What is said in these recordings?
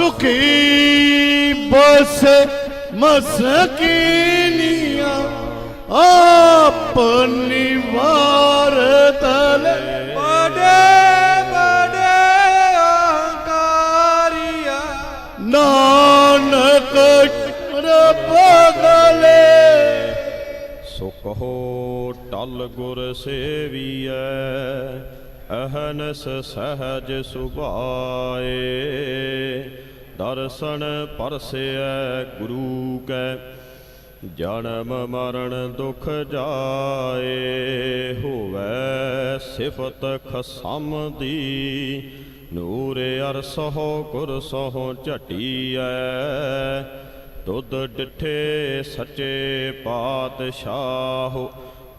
ਸੁਖੀ ਬਸ ਮਸਕੀਨੀਆਂ ਆਪਨੀ ਵਾਰ ਤਲੇ। ਬੜੇ ਬੜੇ ਅਹੰਕਾਰੀਆ ਨਾਨਕ ਰਪਗਲੇ ਸੋ ਕਹੋ ਟਲ ਗੁਰ ਸੇਵੀਐ ਅਹਨਸ ਸਹਜ ਸੁਭਾਏ। ਦਰਸ਼ਨ ਪਰਸਿਐ ਗੁਰੂ ਕੈ, ਜਨਮ ਮਰਨ ਦੁਖ ਜਾਏ ਹੋਵੇ ਸਿਫਤ ਖਸਮ ਦੀ। ਨੂਰ ਅਰਸਹੁ ਗੁਰ ਸਹੁ ਝਟੀਐ ਤੁਧ ਡਿਠੇ ਸੱਚੇ ਪਾਤਸ਼ਾਹ।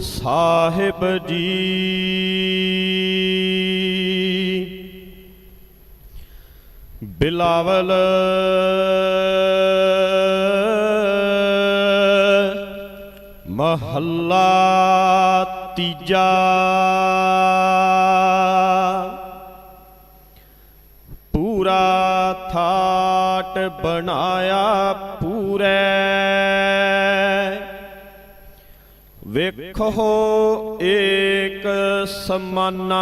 ਸਾਹਿਬ ਜੀ। ਬਿਲਾਵਲ। ਮਹੱਲਾ ਤੀਜਾ। ਪੂਰਾ ਥਾਟ ਬਣਾਇਆ ਪੂਰੇ। ਵੇਖੋ ਏਕ ਸਮਾਨਾ।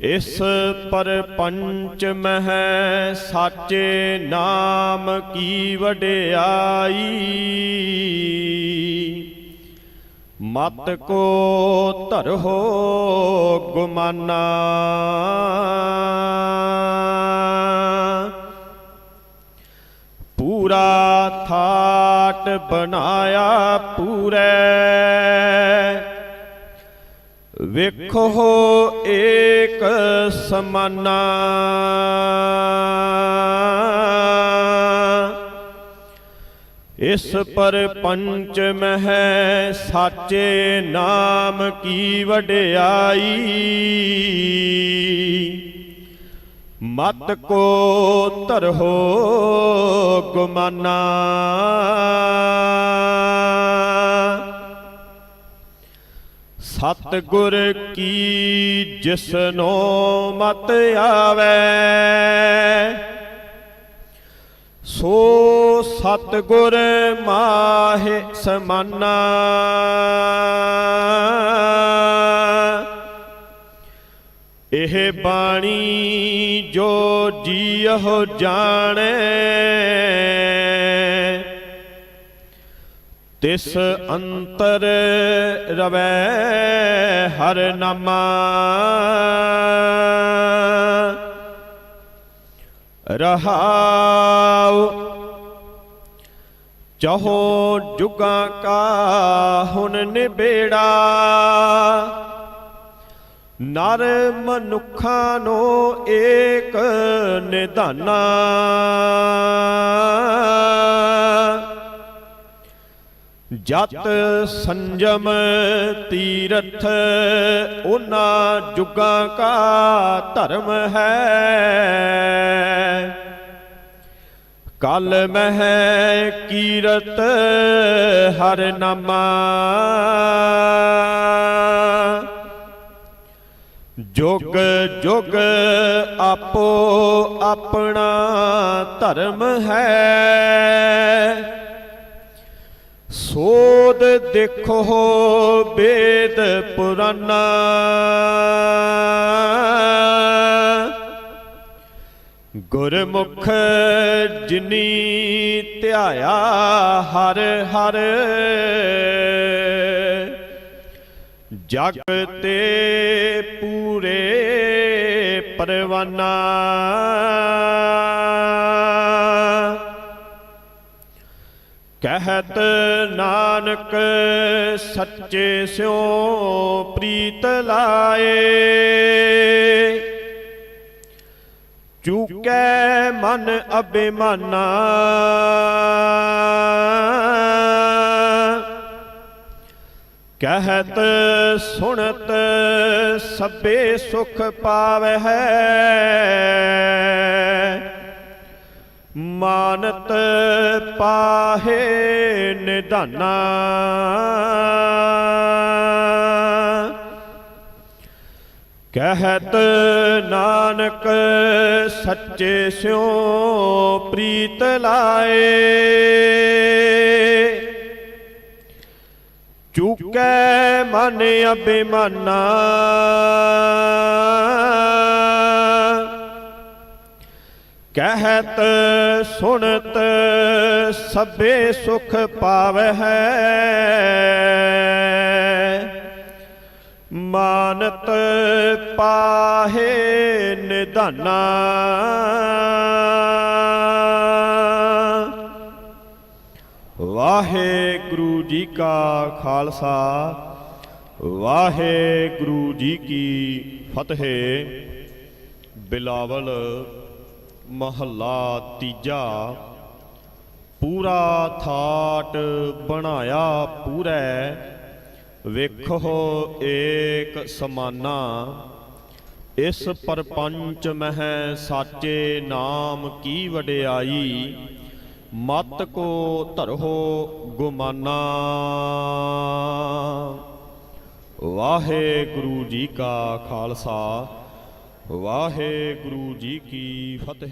ਇਸ ਪਰਪੰਚ ਮਹਿ ਸਾਚੇ ਨਾਮ ਕੀ ਵਡਿਆਈ। ਮਤ ਕੋ ਧਰੋ ਗੁਮਾਨਾ। ਪੂਰਾ ਥਾਟ ਬਣਾਇਆ ਪੂਰੇ ਵੇਖੋ ਏਕ ਸਮਾਨਾ ਇਸ ਪਰ ਪੰਚ ਮਹਿ ਸਾਚੇ ਨਾਮ ਕੀ ਵਡਿਆਈ ਮਤ ਕੋ ਧਰੋ ਗੁਮਾਨਾ। ਸਤ ਗੁਰ ਕੀ ਜਿਸਨੋ ਮਤ ਆਵੇ, ਸੋ ਸਤ ਗੁਰ ਮਾਹਿ ਸਮਾਨਾ। ਇਹ ਬਾਣੀ ਜੋ ਜੀਹੁ ਜਾਣੈ, ਤਿਸ ਅੰਤਰ ਰਵੈ ਹਰ ਨਾਮਾ। ਰਹਾਉ ਚਹੋ ਜੁਗਾਂ ਕਾ ਹੁਣ ਨਿਬੇੜਾ। ਨਰ ਮਨੁੱਖਾਂ ਨੂੰ ਏਕ ਨਿਧਾਨਾ। ਜਤ ਸੰਜਮ ਤੀਰਥ ਉਹਨਾਂ ਜੁਗਾਂ ਕਾ ਧਰਮ ਹੈ। ਕਲ ਮਹਿ ਕੀਰਤ ਹਰ ਨਾਮਾ। ਜੁਗ ਜੁਗ ਆਪੋ ਆਪਣਾ ਧਰਮ ਹੈ। ਸੋਧ ਦੇਖੋ ਵੇਦ ਪੁਰਾਨਾ ਗੁਰਮੁਖ ਜਿਨੀ ਧਿਆਇਆ ਹਰ ਹਰ। ਜਗ ਤੇ ਪੂਰੇ ਪਰਵਾਨਾ। ਕਹਿਤ ਨਾਨਕ ਸੱਚੇ ਸਿਉ ਪ੍ਰੀਤ ਲਾਏ। ਚੁਕੈ ਮਨ ਅਬਿਮਾਨਾ ਕਹਿਤ ਸੁਣਤ ਸਭੇ ਸੁਖ ਪਾਵਹਿ। ਮਾਨਤ ਪਾਹੇ ਨਿਧਾਨਾ। ਕਹਿਤ ਨਾਨਕ ਸੱਚੇ ਸਿਉ ਪ੍ਰੀਤ ਲਾਏ। ਚੁਕੈ ਮਨ ਅਬਿਮਾਨਾ ਕਹਿਤ ਸੁਣਤ ਸਭੇ ਸੁਖ ਪਾਵਹਿ। ਮਾਨਤ ਪਾਹੇ ਨਿਧਾਨਾ। ਵਾਹਿਗੁਰੂ ਜੀ ਕਾ ਖਾਲਸਾ। ਵਾਹਿਗੁਰੂ ਜੀ ਕੀ ਫਤਿਹ। ਬਿਲਾਵਲ ਮਹੱਲਾ ਤੀਜਾ। ਪੂਰਾ ਥਾਟ ਬਣਾਇਆ ਪੂਰੈ। ਵੇਖੋ ਏਕ ਸਮਾਨਾ। ਇਸ ਪਰਪੰਚ ਮਹਿ ਸਾਚੇ ਨਾਮ ਕੀ ਵਡਿਆਈ। ਮਤ ਕੋ ਧਰੋ ਗੁਮਾਨਾ। ਵਾਹਿਗੁਰੂ ਜੀ ਕਾ ਖਾਲਸਾ ਵਾਹਿਗੁਰੂ ਜੀ ਕੀ ਫਤਿਹ।